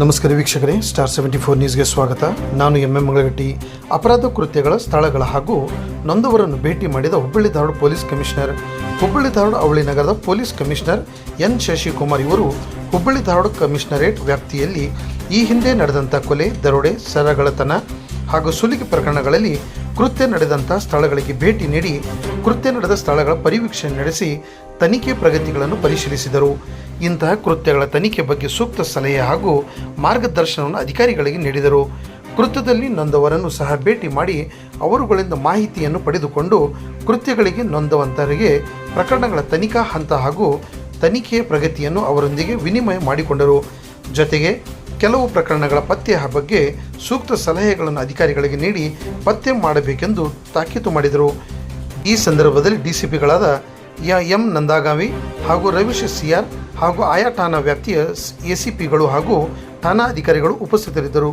ನಮಸ್ಕಾರ ವೀಕ್ಷಕರೇ star seventy four ನ್ಯೂಸ್ಗೆ ಸ್ವಾಗತ. ನಾನು ಎಂ ಎಂ ಮಂಗಳಗಟ್ಟಿ. ಅಪರಾಧ ಕೃತ್ಯಗಳ ಸ್ಥಳಗಳ ಹಾಗೂ ನೊಂದವರನ್ನು ಭೇಟಿ ಮಾಡಿದ ಹುಬ್ಬಳ್ಳಿ ಧಾರವಾಡ ಪೊಲೀಸ್ ಕಮಿಷನರ್, ಹುಬ್ಬಳ್ಳಿ ಧಾರವಾಡ ಅವಳಿ ನಗರದ ಪೊಲೀಸ್ ಕಮಿಷನರ್ ಎನ್ ಶಶಿಕುಮಾರ್ ಇವರು ಹುಬ್ಬಳ್ಳಿ ಧಾರವಾಡ ಕಮಿಷನರೇಟ್ ವ್ಯಾಪ್ತಿಯಲ್ಲಿ ಈ ಹಿಂದೆ ನಡೆದಂಥ ಕೊಲೆ, ದರೋಡೆ ಸರಗಳತನ ಹಾಗೂ ಸುಲಿಗೆ ಪ್ರಕರಣಗಳಲ್ಲಿ ಕೃತ್ಯ ನಡೆದಂತಹ ಸ್ಥಳಗಳಿಗೆ ಭೇಟಿ ನೀಡಿ ಕೃತ್ಯ ನಡೆದ ಸ್ಥಳಗಳ ಪರಿವೀಕ್ಷಣೆ ನಡೆಸಿ ತನಿಖೆ ಪ್ರಗತಿಗಳನ್ನು ಪರಿಶೀಲಿಸಿದರು. ಇಂತಹ ಕೃತ್ಯಗಳ ತನಿಖೆ ಬಗ್ಗೆ ಸೂಕ್ತ ಸಲಹೆ ಹಾಗೂ ಮಾರ್ಗದರ್ಶನವನ್ನು ಅಧಿಕಾರಿಗಳಿಗೆ ನೀಡಿದರು. ಕೃತ್ಯದಲ್ಲಿ ನೊಂದವರನ್ನು ಸಹ ಭೇಟಿ ಮಾಡಿ ಅವರುಗಳಿಂದ ಮಾಹಿತಿಯನ್ನು ಪಡೆದುಕೊಂಡು ಕೃತ್ಯಗಳಿಗೆ ನೊಂದವಂತರಿಗೆ ಪ್ರಕರಣಗಳ ತನಿಖಾ ಹಂತ ಹಾಗೂ ತನಿಖೆಯ ಪ್ರಗತಿಯನ್ನು ಅವರೊಂದಿಗೆ ವಿನಿಮಯ ಮಾಡಿಕೊಂಡರು. ಜೊತೆಗೆ ಕೆಲವು ಪ್ರಕರಣಗಳ ಪತ್ತೆಯ ಬಗ್ಗೆ ಸೂಕ್ತ ಸಲಹೆಗಳನ್ನು ಅಧಿಕಾರಿಗಳಿಗೆ ನೀಡಿ ಪತ್ತೆ ಮಾಡಬೇಕೆಂದು ತಾಕೀತು ಮಾಡಿದರು. ಈ ಸಂದರ್ಭದಲ್ಲಿ ಡಿಸಿಪಿಗಳಾದ ಎಂ ನಂದಾಗಾವಿ ಹಾಗೂ ರವೀಶ್ ಸಿಆರ್ ಹಾಗೂ ಆಯಾ ಠಾಣಾ ವ್ಯಾಪ್ತಿಯ ಎಸಿಪಿಗಳು ಹಾಗೂ ಠಾಣಾ ಅಧಿಕಾರಿಗಳು ಉಪಸ್ಥಿತರಿದ್ದರು.